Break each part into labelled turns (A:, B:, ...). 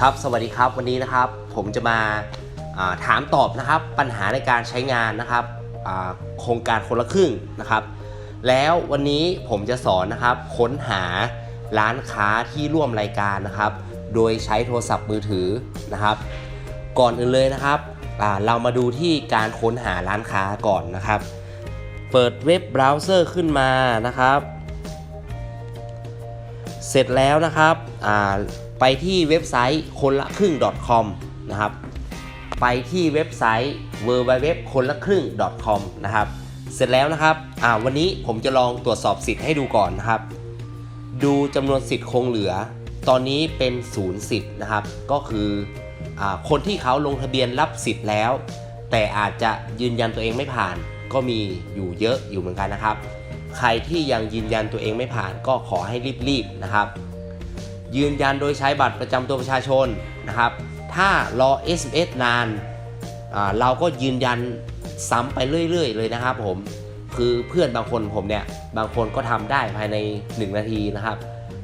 A: ครับสวัสดีครับวันนี้นะครับผมจะมาาถามตอบนะครับปัญหาในการใช้งานนะครับโครงการคนละครึ่งนะครับ แล้ววันนี้ผมจะสอนนะครับค้นหาร้านค้าที่ร่วมรายการนะครับ โดยใช้โทรศัพท์มือถือนะครับ ก่อนอื่นเลยนะครับเรามาดูที่การค้นหาร้านค้าก่อนนะครับ เปิดเว็บเบราว์เซอร์ขึ้นมานะครับ เสร็จแล้วนะครับ ไปที่เว็บไซต์คนละครึ่ง .com นะครับ ไปที่เว็บไซต์ www คนละครึ่ง .com นะครับ เสร็จแล้วนะครับอ่าวันนี้ผมจะลองตรวจสอบสิทธิ์ให้ดูก่อนนะครับ ดูจำนวนสิทธิ์คงเหลือ ตอนนี้เป็นศูนย์สิทธิ์นะครับ ก็คืออาคนที่เขาลงทะเบียนรับสิทธิ์แล้ว แต่อาจจะยืนยันตัวเองไม่ผ่าน ก็มีอยู่เยอะอยู่เหมือนกันนะครับ ใครที่ยังยืนยันตัวเองไม่ผ่านก็ขอให้รีบๆนะครับ ยืนยันโดยใช้บัตรประจำตัวประชาชนนะครับ ถ้ารอ SMS นานอ่าเราก็ยืนยันซ้ำไปเรื่อย ๆ เลยนะครับผมคือเพื่อนบางคนผมเนี่ยบางคนก็ทำได้ภายใน 1 นาทีนะครับ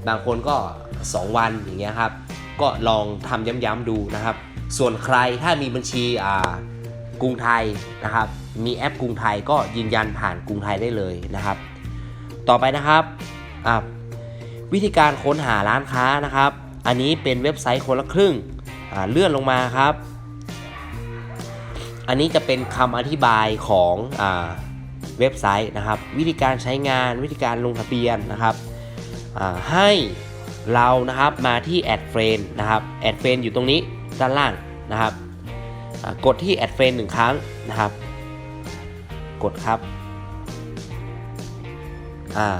A: บางคนก็ 2 วันอย่างเงี้ยครับ ก็ลองทำย้ำๆดูนะครับ ส่วนใครถ้ามีบัญชีอ่ากรุงไทยนะครับ มีแอปกรุงไทยก็ยืนยันผ่านกรุงไทยได้เลยนะครับ ต่อไปนะครับอ่า วิธีการค้นหาร้านค้านะครับ อันนี้เป็นเว็บไซต์คนละครึ่งเลื่อนลงมาครับ อันนี้จะเป็นคำอธิบายของอเว็บไซต์นะครับ วิธีการใช้งานวิธีการลงทะเบียนนะครับให้เรานะครับมาที่แอดเฟรนนะครับแอดเฟรนอยู่ตรงนี้ด้านล่างนะครับกดที่แอดเฟรนหนึ่งครั้งนะครับ กดครับอ่า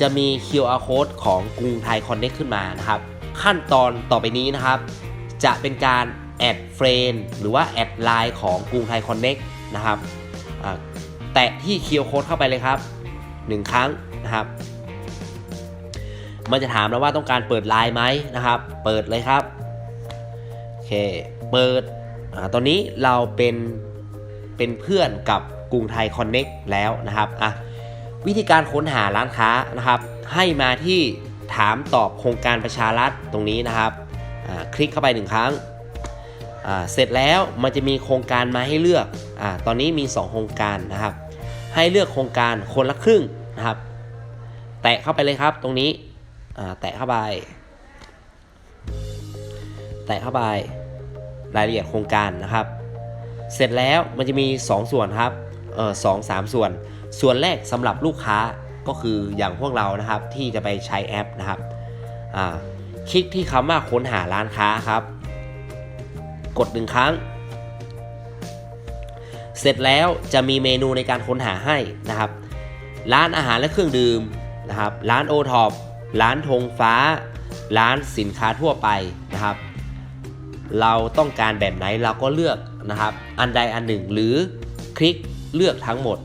A: จะมี QR code ของกรุงไทยคอนเน็กขึ้นมานะครับ ขั้นตอนต่อไปนี้นะครับ จะเป็นการแอดเฟรนหรือว่าแอดไลน์ของกรุงไทยคอนเน็กนะครับแตะที่ QR code เข้าไปเลยครับ 1 ครั้งนะครับ มันจะถามเราว่าต้องการเปิดไลน์ไหมนะครับ เปิดเลยครับโอเคเปิดอตอนนี้เราเป็นเป็นเพื่อนกับกรุงไทยคอนเน็กแล้วนะครับอะ วิธีการค้นหาร้านค้านะครับ ให้มาที่ถามตอบโครงการประชารัฐตรงนี้นะครับคลิกเข้าไปหนึ่งครั้ง เสร็จแล้วมันจะมีโครงการมาให้เลือกอตอนนี้มี 2 โครงการนะครับ ให้เลือกโครงการคนละครึ่งนะครับ แตะเข้าไปเลยครับตรงนี้แตะเข้าไป แตะเข้าไปรายละเอียดโครงการนะครับ เสร็จแล้วมันจะมี 2 ส่วนครับเออสองสามส่วน ส่วนแรกสำหรับลูกค้าก็คืออย่างพวกเรานะครับที่จะไปใช้แอปนะครับคลิกที่คำว่าค้นหาร้านค้าครับ กดหนึ่งครั้ง เสร็จแล้วจะมีเมนูในการค้นหาให้นะครับ ร้านอาหารและเครื่องดื่มนะครับ ร้านโอท็อปร้านธงฟ้า ร้านสินค้าทั่วไปนะครับ เราต้องการแบบไหนเราก็เลือกนะครับ อันใดอันหนึ่งหรือคลิกเลือกทั้งหมด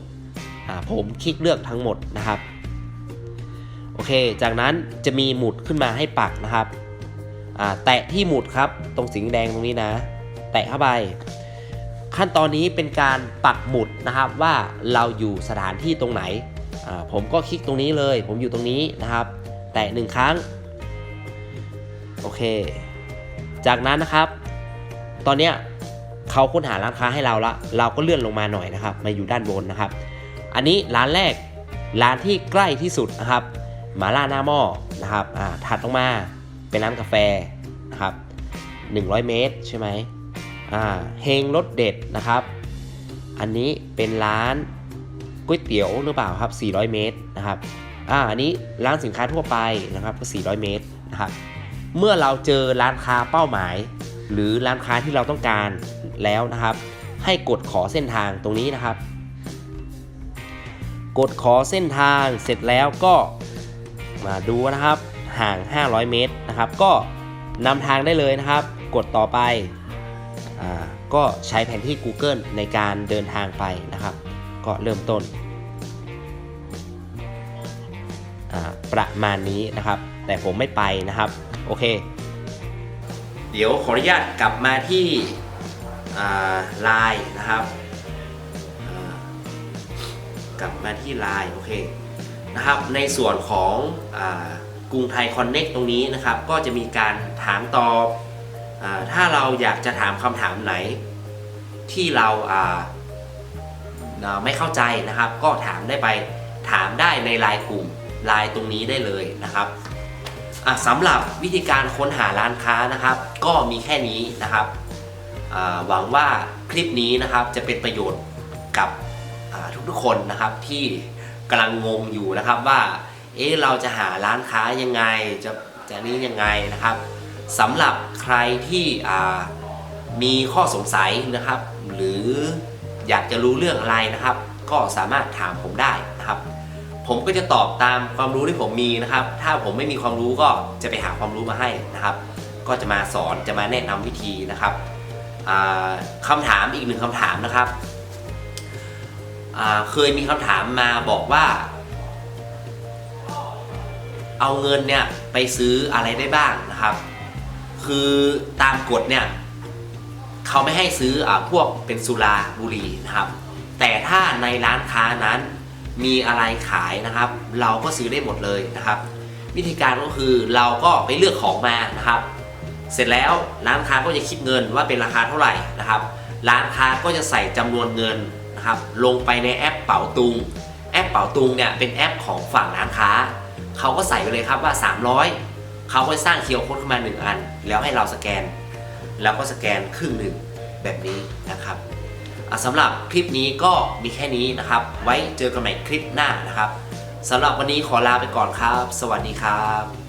A: ผมคลิกเลือกทั้งหมดนะครับ โอเค จากนั้นจะมีหมุดขึ้นมาให้ปักนะครับ แตะที่หมุดครับ ตรงสีแดงตรงนี้นะ แตะเข้าไป ขั้นตอนนี้เป็นการปักหมุดนะครับว่าเราอยู่สถานที่ตรงไหน ผมก็คลิกตรงนี้เลย ผมอยู่ตรงนี้นะครับ แตะหนึ่งครั้ง โอเค จากนั้นนะครับ ตอนนี้เขาค้นหาร้านค้าให้เราละ เราก็เลื่อนลงมาหน่อยนะครับ มาอยู่ด้านบนนะครับ อันนี้ร้านแรกร้านที่ใกล้ที่สุดนะครับมาล่าหน้าหม้อนะครับอ่าถัดลงมาเป็นร้านกาแฟนะครับ100 เมตรใช่ไหมอ่าเฮงรสเด็ดนะครับ อันนี้เป็นร้านก๋วยเตี๋ยวหรือเปล่าครับ 400 เมตรนะครับอ่าอันนี้ร้านสินค้าทั่วไปนะครับก็ 400 เมตรนะครับเมื่อเราเจอร้านค้าเป้าหมาย หรือร้านค้าที่เราต้องการแล้วนะครับ ให้กดขอเส้นทางตรงนี้นะครับ กดขอเส้นทางเสร็จแล้วก็มาดูนะครับห่าง 500 เมตรนะครับ ก็นำทางได้เลยนะครับ กดต่อไปอ่าก็ใช้แผนที่ Google ในการเดินทางไปนะครับ ก็เริ่มต้นประมาณนี้นะครับ แต่ผมไม่ไปนะครับ โอเค เดี๋ยวขออนุญาตกลับมาที่ไลน์นะครับ กลับมาที่ไลน์โอเคนะครับในส่วนของอกรุงไทยคอนเน็กตรงนี้นะครับ ก็จะมีการถามตอบอถ้าเราอยากจะถามคำถามไหน ที่เราไม่เข้าใจนะครับ ก็ถามได้ไปถามได้ในไลน์กลุ่มไลน์ตรงนี้ได้เลยนะครับสำหรับวิธีการค้นหาร้านค้านะครับ ก็มีแค่นี้นะครับหวังว่าคลิปนี้นะครับจะเป็นประโยชน์กับ ทุกๆคนนะครับที่กำลังงงอยู่นะครับว่า เอ๊ะเราจะหาร้านค้ายังไงจะจะนี้ยังไงนะครับสำหรับใครที่มีข้อสงสัยนะครับ หรืออยากจะรู้เรื่องอะไรนะครับ ก็สามารถถามผมได้นะครับ ผมก็จะตอบตามความรู้ที่ผมมีนะครับ ถ้าผมไม่มีความรู้ก็จะไปหาความรู้มาให้นะครับ ก็จะมาสอนจะมาแนะนำวิธีนะครับอ่าคำถามอีกหนึ่งคำถามนะครับ เคยมีคำถามมาบอกว่า เอาเงินเนี่ยไปซื้ออะไรได้บ้างนะครับ คือตามกฎเนี่ยเขาไม่ให้ซื้ออาพวกเป็นสุราบุหรี่นะครับ แต่ถ้าในร้านค้านั้นมีอะไรขายนะครับ เราก็ซื้อได้หมดเลยนะครับ วิธีการก็คือเราก็ไปเลือกของมานะครับ เสร็จแล้วร้านค้าก็จะคิดเงินว่าเป็นราคาเท่าไหร่นะครับ ร้านค้าก็จะใส่จำนวนเงิน นะครับลงไปในแอปเป๋าตุง แอปเป๋าตุงเนี่ยเป็นแอปของฝั่งร้านค้าเขาก็ใส่ไปเลยครับว่า 300เขาก็สร้างเคียวโค้ดขึ้นมาหนึ่งอัน แล้วให้เราสแกนแล้วก็สแกนครึ่งหนึ่งแบบนี้นะครับสำหรับคลิปนี้ก็มีแค่นี้นะครับ ไว้เจอกันใหม่คลิปหน้านะครับสำหรับวันนี้ขอลาไปก่อนครับ สวัสดีครับ